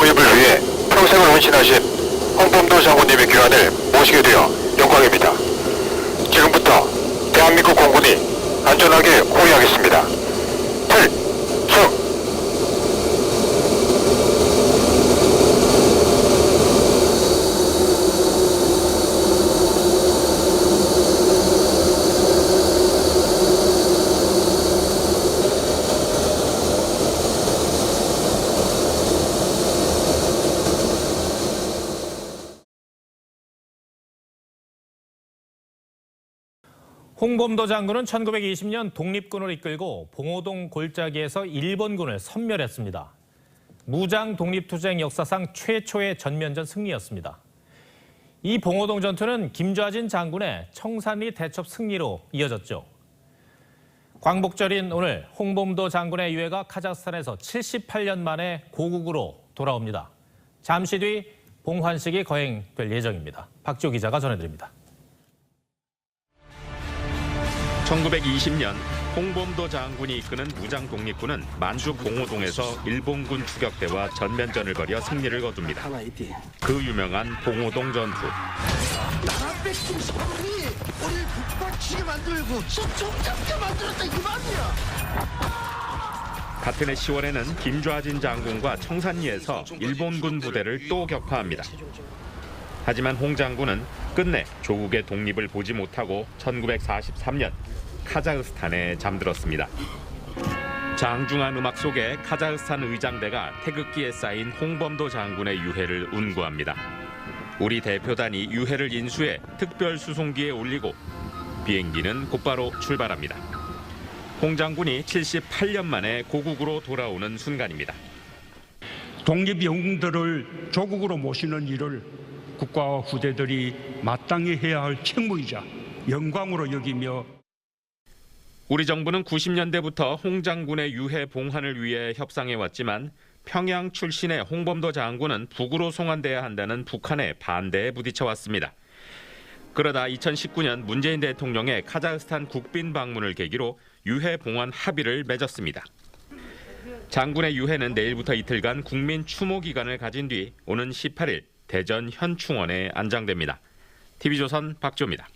독립을 위해 평생을 헌신하신 홍범도 장군님의 귀환을 모시게 되어 영광입니다. 지금부터 대한민국 공군이 안전하게 호위하겠습니다. 필승! 홍범도 장군은 1920년 독립군을 이끌고 봉오동 골짜기에서 일본군을 섬멸했습니다. 무장 독립투쟁 역사상 최초의 전면전 승리였습니다. 이 봉오동 전투는 김좌진 장군의 청산리 대첩 승리로 이어졌죠. 광복절인 오늘 홍범도 장군의 유해가 카자흐스탄에서 78년 만에 고국으로 돌아옵니다. 잠시 뒤 봉환식이 거행될 예정입니다. 박지호 기자가 전해드립니다. 1920년 홍범도 장군이 이끄는 무장 독립군은 만주 봉오동에서 일본군 추격대와 전면전을 벌여 승리를 거둡니다. 그 유명한 봉오동 전투. 나라 백성 사람이 우리를 북받치게 만들고 저쪽 잡게 만들었다 이 말이야. 같은 해 10월에는 김좌진 장군과 청산리에서 일본군 부대를 또 격파합니다. 하지만 홍 장군은 끝내 조국의 독립을 보지 못하고 1943년 카자흐스탄에 잠들었습니다. 장중한 음악 속에 카자흐스탄 의장대가 태극기에 쌓인 홍범도 장군의 유해를 운구합니다. 우리 대표단이 유해를 인수해 특별 수송기에 올리고 비행기는 곧바로 출발합니다. 홍 장군이 78년 만에 고국으로 돌아오는 순간입니다. 독립 영웅들을 조국으로 모시는 일을 국가와 후대들이 마땅히 해야 할 책무이자 영광으로 여기며 우리 정부는 90년대부터 홍 장군의 유해 봉환을 위해 협상해 왔지만 평양 출신의 홍범도 장군은 북으로 송환돼야 한다는 북한의 반대에 부딪혀 왔습니다. 그러다 2019년 문재인 대통령의 카자흐스탄 국빈 방문을 계기로 유해 봉환 합의를 맺었습니다. 장군의 유해는 내일부터 이틀간 국민 추모 기간을 가진 뒤 오는 18일 대전 현충원에 안장됩니다. TV조선 박조입니다.